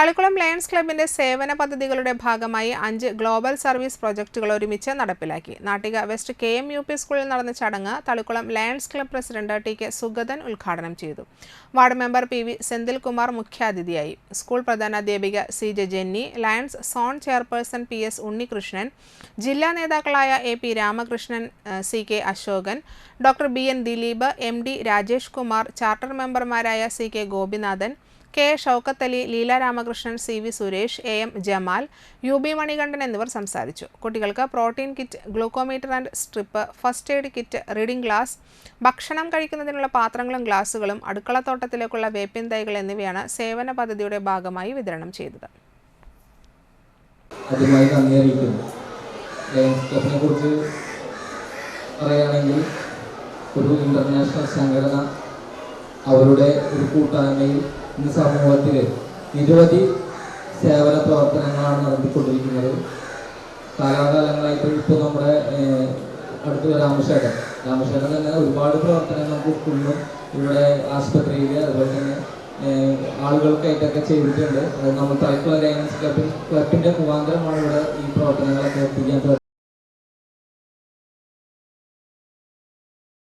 Thalikkulam lions ക്ലബിന്റെ സേവന പദ്ധതികളുടെ ഭാഗമായി അഞ്ച് ഗ്ലോബൽ സർവീസ് പ്രൊജക്ടുകൾ ഒരുമിച്ച് നടപ്പിലാക്കി. Nattika west K M U P സ്കൂളിൽ നടന്ന ചടങ്ങ് Thalikulam Lions club president T K Sugathan ഉദ്ഘാടനം ചെയ്തു. Ward member P V Senthilkumar മുഖ്യാതിഥിയായി. School പ്രധാനാധ്യാപിക C J Jenny Lions zone chairperson P S Unnikrishnan ജില്ലാ നേതാക്കളായ A P Ramakrishnan C K Ashokan doctor B N Dileep M D Rajesh Kumar charter മെമ്പർമാരായ C K Gopinathan K Shoukathali Leela Ramakrishnan C V Suresh A M Jamal U B Manikandan എന്നിവർ സംസാരിച്ചു. കുട്ടികൾക്ക് protein kit glucometer and strip first aid kit reading glass ഭക്ഷണം കഴിക്കുന്നതിനുള്ള പാത്രങ്ങളും ഗ്ലാസുകളും അടുക്കളത്തോട്ടത്തിലേക്കുള്ള വേപ്പിൻ തൈകൾ എന്നിവയാണ് സേവന പദ്ധതിയുടെ ഭാഗമായി വിതരണം ചെയ്തത്. കുറിച്ച് പറയുകയാണെങ്കിൽ ഒരു ഇന്റർനാഷണൽ സംഘടന അവരുടെ ഒരു കൂട്ടായ്മയിൽ ഇന്ന് സമൂഹത്തിൽ നിരവധി സേവന പ്രവർത്തനങ്ങളാണ് നടത്തിക്കൊണ്ടിരിക്കുന്നത്. കാലാകാലങ്ങളായിട്ട് ഇപ്പോൾ നമ്മുടെ അടുത്ത് രാമശേഖരൻ രാമശേഖരൻ തന്നെ ഒരുപാട് പ്രവർത്തനങ്ങൾ ഉൾക്കൊള്ളും ഇവിടെ ആശുപത്രിയിൽ അതുപോലെ തന്നെ ആളുകൾക്കായിട്ടൊക്കെ ചെയ്തിട്ടുണ്ട്. അത് നമ്മൾ തലക്കുള്ള ലയൻസ് ക്ലബിൻ ക്ലബിന്റെ മുഖാന്തരമാണ് ഇവിടെ ഈ പ്രവർത്തനങ്ങളൊക്കെ എത്തിക്കാൻ